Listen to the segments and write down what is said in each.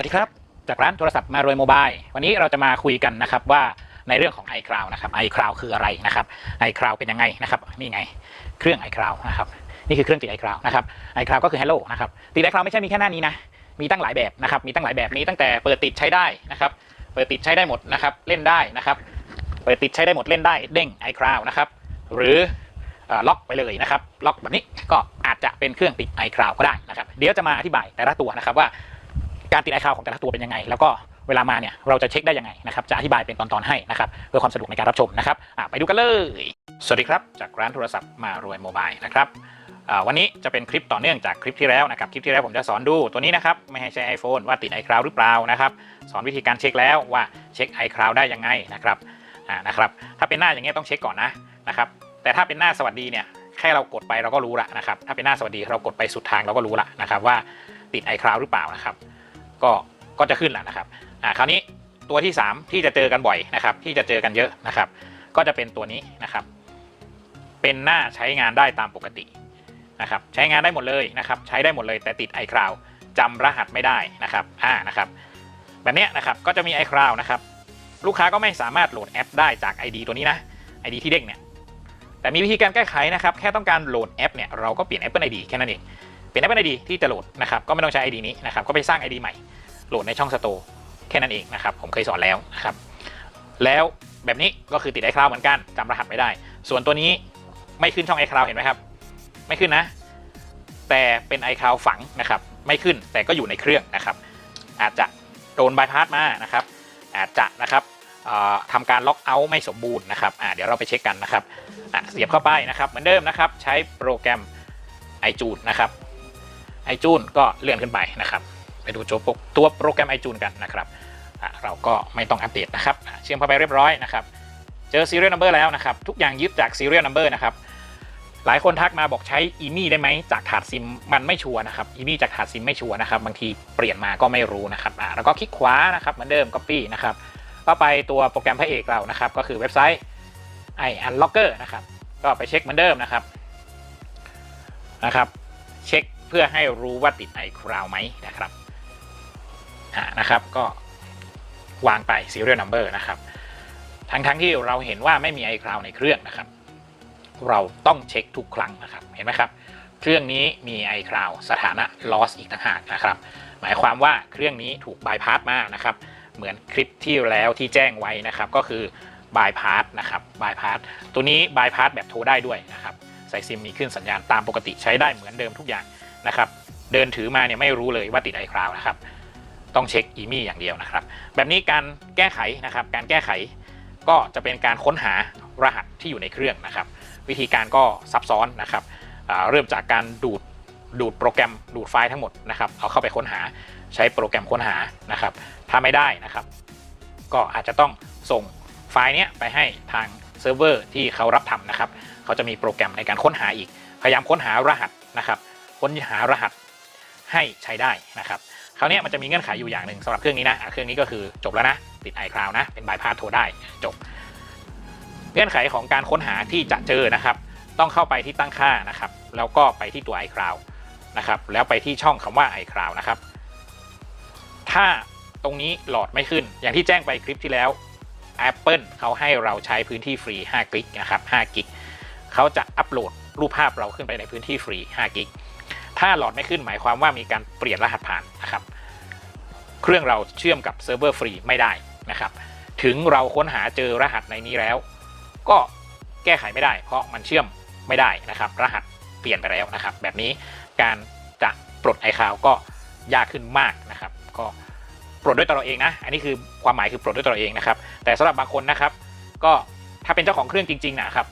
วัสดีครับ จากร้านโทรศัพท์มารวยโมบายวันนี้เราจะมาคุยกันนะครับว่าในเรื่องของ iCloud นะครับ iCloud คืออะไรนะครับ iCloud เป็นยังไงนะครับนี่ไงเครื่อง iCloud นะครับนี่คือเครื่องติด iCloud นะครับ iCloud ก็คือ Hello นะครับติด iCloud ไม่ใช่มีแค่หน้านี้นะมีตั้งหลายแบบนะครับมีตั้งหลายแบบนี้ตั้งแต่เปิดติดใช้ได้นะครับเปิดติดใช้ได้หมดนะครับเล่นได้นะครับเปิดติดใช้ได้หมดเล่นได้เด้ง iCloud นะครับหรือเอ่อล็อกไปเลยนะครับล็อกแบบนี้ก็อาจจะเป็นเครื่องติด iCloud ก็ได้นะครับเดี๋ยวจะมาอธิบายแต่ละตัวนะครับว่า การติดไอคาวของแต่ละตัวเป็นยังไง แล้วก็เวลามาเนี่ยเราจะเช็คได้ยังไงนะครับจะอธิบายเป็นตอนๆให้นะครับเพื่อความสะดวกในการรับชมนะครับไปดูกันเลย สวัสดีครับ จากร้านโทรศัพท์มารวยโมบายนะครับวันนี้จะเป็นคลิปต่อเนื่องจากคลิปที่แล้วนะครับคลิปที่แล้วผมจะสอนดูตัวนี้นะครับไม่ให้ใช้ iPhone ว่าติด iCloud หรือเปล่านะครับสอนวิธีการเช็คแล้วว่าเช็ค iCloud ได้ยังไงนะครับนะครับถ้าเป็นหน้าอย่างเงี้ยต้องเช็คก่อนนะนะครับแต่ถ้าเป็นหน้าสวัสดีเนี่ยแค่เรากดไปเราก็รู้ละนะครับถ้าเป็นหน้าสวัสดีเรากดไปสุดทางเราก็รู้ละนะครับว่าติด iCloud หรือเปล่านะครับ ก็ก็จะขึ้นแหล้วนะครับอ่าคราวนี้ตัวที่ 3 ที่จะเจอกันบ่อยนะครับ ที่จะเจอกันเยอะนะครับ ก็จะเป็นตัวนี้นะครับ เป็นหน้าใช้งานได้ตามปกตินะครับ ใช้งานได้หมดเลยนะครับ ใช้ได้หมดเลยแต่ติด iCloud จำรหัสไม่ได้นะครับอ่านะครับแบบเนี้ยนะครับก็จะมี iCloud นะครับลูกค้าก็ไม่สามารถโหลดแอปได้จาก ID ตัวนี้นะ ID ที่เด้งเนี่ยแต่มีวิธีการแก้ไขนะครับ แค่ต้องการโหลดแอปเนี่ยเราก็เปลี่ยน Apple ID แค่นั้นเอง เป็น Apple ID ที่จะโหลดนะครับก็ไม่ต้องใช้ ID นี้นะครับก็ไปสร้าง ID ใหม่โหลดในช่อง Store แค่นั้นเองนะครับผมเคยสอนแล้วนะครับแล้วแบบนี้ก็คือติด iCloud เหมือนกันจำรหัสไม่ได้ ส่วนตัวนี้ไม่ขึ้นช่อง iCloud เห็นไหมครับ ไม่ขึ้นนะ แต่เป็น iCloud ฝังนะครับ ไม่ขึ้นแต่ก็อยู่ในเครื่องนะครับ อาจจะโดนบายพาสมานะครับ อาจจะนะครับเอ่อทำการล็อกเอาท์ไม่สมบูรณ์นะครับเดี๋ยวเราไปเช็คกันนะครับเสียบเข้าไปนะครับ เหมือนเดิมนะครับ ใช้โปรแกรม iTunes นะครับ iTunes ก็เลื่อนขึ้นไปนะครับ ไปดูโจปกตัวโปรแกรม iTunes กันนะครับ เราก็ไม่ต้องอัปเดตนะครับ เชื่อมเข้าไปเรียบร้อยนะครับ เจอ serial number แล้วนะครับ ทุกอย่างยึดจาก serial number นะครับ หลายคนทักมาบอกใช้อีมี่ได้ไหมจากถาดซิมมันไม่ชัวร์นะครับอีมี่จากถาดซิมไม่ชัวร์นะครับ บางทีเปลี่ยนมาก็ไม่รู้นะครับแล้วก็คลิกขวานะครับเหมือนเดิม copy นะครับก็ไปตัวโปรแกรมพระเอกเรานะครับ ก็คือเว็บไซต์ i unlocker นะครับ ก็ไปเช็คเหมือนเดิมนะครับนะครับ เช็ค เพื่อให้รู้ว่าติด iCloud ไหมนะครับอ่านะครับก็วางไป serial number นะครับ ทั้งทั้งที่เราเห็นว่าไม่มี iCloud ในเครื่องนะครับ เราต้องเช็คทุกครั้งนะครับเห็นไหมครับ เครื่องนี้มี iCloud สถานะ loss อีกต่างหากนะครับ หมายความว่าเครื่องนี้ถูกบายพาสมานะครับ เหมือนคลิปที่แล้วที่แจ้งไว้นะครับ ก็คือบายพาสนะครับบายพาสตัวนี้บายพาสแบบโทรได้ด้วยนะครับใส่ซิมมีขึ้นสัญญาณตามปกติใช้ได้เหมือนเดิมทุกอย่าง นะครับ เดินถือมาเนี่ยไม่รู้เลยว่าติด iCloud นะครับ ต้องเช็คอีมี่อย่างเดียวนะครับ แบบนี้การแก้ไขนะครับ การแก้ไขก็จะเป็นการค้นหารหัสที่อยู่ในเครื่องนะครับ วิธีการก็ซับซ้อนนะครับเริ่มจากการดูดดูดโปรแกรมดูดไฟล์ทั้งหมดนะครับเอาเข้าไปค้นหาใช้โปรแกรมค้นหานะครับ ถ้าไม่ได้นะครับ ก็อาจจะต้องส่งไฟล์เนี้ยไปให้ทางเซิร์ฟเวอร์ที่เขารับทำนะครับ เขาจะมีโปรแกรมในการค้นหาอีก พยายามค้นหารหัสนะครับ ค้นหารหัสให้ใช้ได้นะครับคราวเนี้ยมันจะมีเงื่อนไขอยู่อย่างหนึ่งสำหรับเครื่องนี้นะะเครื่องนี้ก็คือจบแล้วนะ ติด iCloud นะ เป็นบายพาสโทรได้จบ เงื่อนไขของการค้นหาที่จะเจอนะครับ ต้องเข้าไปที่ตั้งค่านะครับ แล้วก็ไปที่ตัว iCloud นะครับแล้วไปที่ช่องคำว่า iCloud นะครับ ถ้าตรงนี้หลอดไม่ขึ้น อย่างที่แจ้งไปคลิปที่แล้ว Apple เขาให้เราใช้พื้นที่ฟรี5กิกนะครับ5กิกเขาจะอัปโหลดรูปภาพเราขึ้นไปในพื้นที่ฟรี5กิก ถ้าหลอดไม่ขึ้นหมายความว่ามีการเปลี่ยนรหัสผ่านนะครับ เครื่องเราเชื่อมกับเซิร์ฟเวอร์ฟรีไม่ได้นะครับ ถึงเราค้นหาเจอรหัสในนี้แล้ว ก็แก้ไขไม่ได้ เพราะมันเชื่อมไม่ได้นะครับ รหัสเปลี่ยนไปแล้วนะครับ แบบนี้การจะปลดไอคาวก็ยากขึ้นมากนะครับ ก็ปลดด้วยตัวเราเองนะ อันนี้คือความหมายคือปลดด้วยตัวเราเองนะครับ แต่สำหรับบางคนนะครับ ก็ถ้าเป็นเจ้าของเครื่องจริงๆนะครับ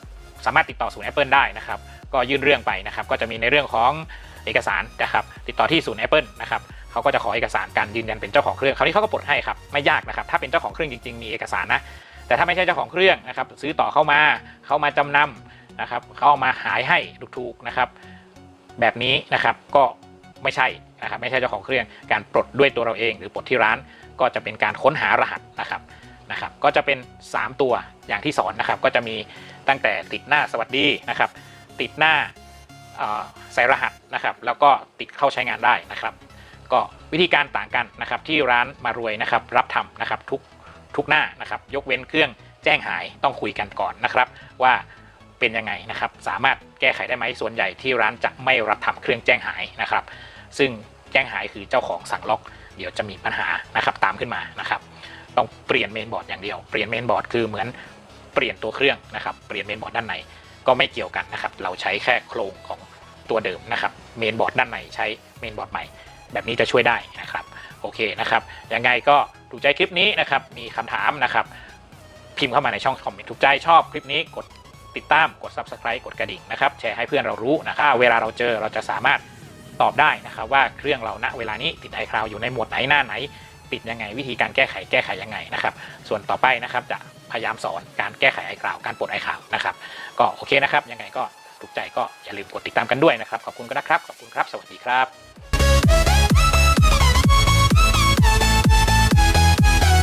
สามารถติดต่อศูนย์ Apple ได้นะครับ ก็ยื่นเรื่องไปนะครับ ก็จะมีในเรื่องของ เอกสารนะครับติดต่อที่ศูนย์ Apple นะครับเขาก็จะขอเอกสารการยืนยันเป็นเจ้าของเครื่องคราวนี้เขาก็ปลดให้ครับไม่ยากนะครับถ้าเป็นเจ้าของเครื่องจริงๆมีเอกสารนะแต่ถ้าไม่ใช่เจ้าของเครื่องนะครับซื้อต่อเข้ามาเข้ามาจำนำนะครับเข้ามาหายให้ถูกๆนะครับแบบนี้นะครับก็ไม่ใช่นะครับไม่ใช่เจ้าของเครื่องการปลดด้วยตัวเราเอง หรือปลดที่ร้านก็จะเป็นการค้นหารหัสนะครับนะครับ ก็จะเป็น 3 ตัวอย่างที่สอนนะครับ ก็จะมีตั้งแต่ติดหน้าสวัสดีนะครับ ติดหน้า ใส่รหัสนะครับ แล้วก็ติดเข้าใช้งานได้นะครับ ก็วิธีการต่างกันนะครับ ที่ร้านมารวยนะครับ รับทำนะครับทุกทุกหน้านะครับ ยกเว้นเครื่องแจ้งหายต้องคุยกันก่อนนะครับ ว่าเป็นยังไงนะครับ สามารถแก้ไขได้ไหมส่วนใหญ่ที่ร้านจะไม่รับทำเครื่องแจ้งหายนะครับ ซึ่งแจ้งหายคือเจ้าของสั่งล็อก เดี๋ยวจะมีปัญหานะครับตามขึ้นมานะครับ ต้องเปลี่ยนเมนบอร์ดอย่างเดียว เปลี่ยนเมนบอร์ดคือเหมือนเปลี่ยนตัวเครื่องนะครับ เปลี่ยนเมนบอร์ดด้านใน ก็ไม่เกี่ยวกันนะครับ เราใช้แค่โครงของตัวเดิมนะครับเมนบอร์ดด้านในใช้เมนบอร์ดใหม่ แบบนี้จะช่วยได้นะครับโอเคนะครับยังไงก็ถูกใจคลิปนี้นะครับมีคำถามนะครับ พิมพ์เข้ามาในช่องคอมเมนต์ถูกใจชอบคลิปนี้กดติดตามกด subscribe กดกระดิ่งนะครับแชร์ให้เพื่อนเรารู้นะครับเวลาเราเจอเราจะสามารถตอบได้นะครับว่าเครื่องเราณเวลานี้ติดไอคลาวอยู่ในหมวดไหนหน้าไหน ติดยังไงวิธีการแก้ไขแก้ไขยังไงนะครับ ส่วนต่อไปนะครับจะพยายามสอนการแก้ไขไอคลาวการปลดไอคลาวนะครับ ก็โอเคนะครับ ยังไงก็ถูกใจก็อย่าลืมกดติดตามกันด้วยนะครับ ขอบคุณก็นะครับ ขอบคุณครับ สวัสดีครับ